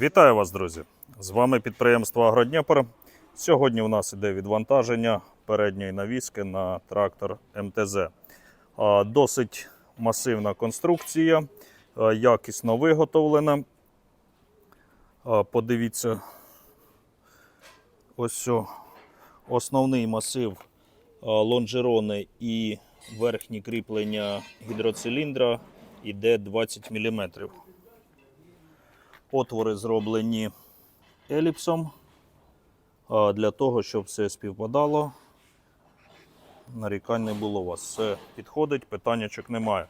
Вітаю вас, друзі! З вами підприємство Агродніпр. Сьогодні у нас іде відвантаження передньої навіски на трактор МТЗ. Досить масивна конструкція, якісно виготовлена. Подивіться, ось основний масив лонжерони і верхні кріплення гідроциліндра йде 20 мм. Отвори зроблені еліпсом для того, щоб все співпадало. Нарікань не було у вас. Все підходить, питаннячок немає.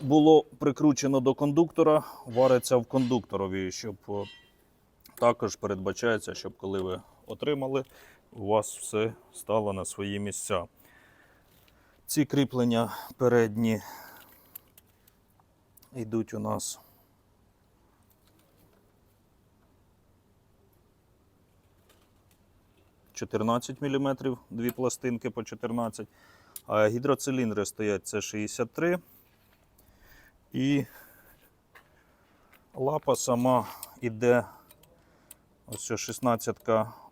Було прикручено до кондуктора, вариться в кондукторові, щоб також передбачається, щоб коли ви отримали, у вас все стало на свої місця. Ці кріплення передні йдуть у нас 14 мм, дві пластинки по 14 А гідроциліндри стоять це 63. І лапа сама йде ось 16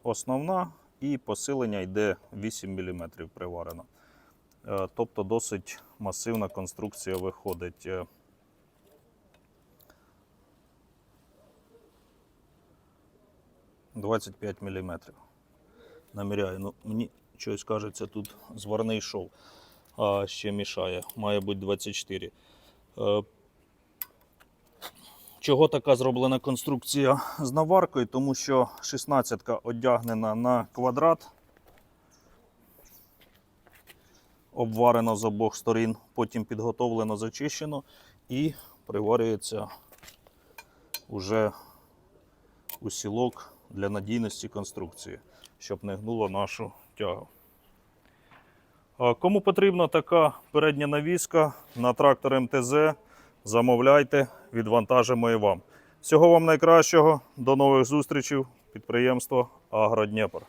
основна, і посилення йде 8 мм приварено. Е, Тобто досить масивна конструкція виходить. Е, «25 міліметрів наміряю. Ну, мені щось кажеться, тут зварний шов а ще мішає. Має бути 24. Е, Чого така зроблена конструкція з наваркою? Тому що 16-ка одягнена на квадрат, обварено з обох сторін, потім підготовлено, зачищено і приварюється уже усілок для надійності конструкції, щоб не гнуло нашу тягу. Кому потрібна така передня навіска на трактор МТЗ, замовляйте, відвантажимо і вам. Всього вам найкращого, до нових зустрічей, підприємство Агродніпр.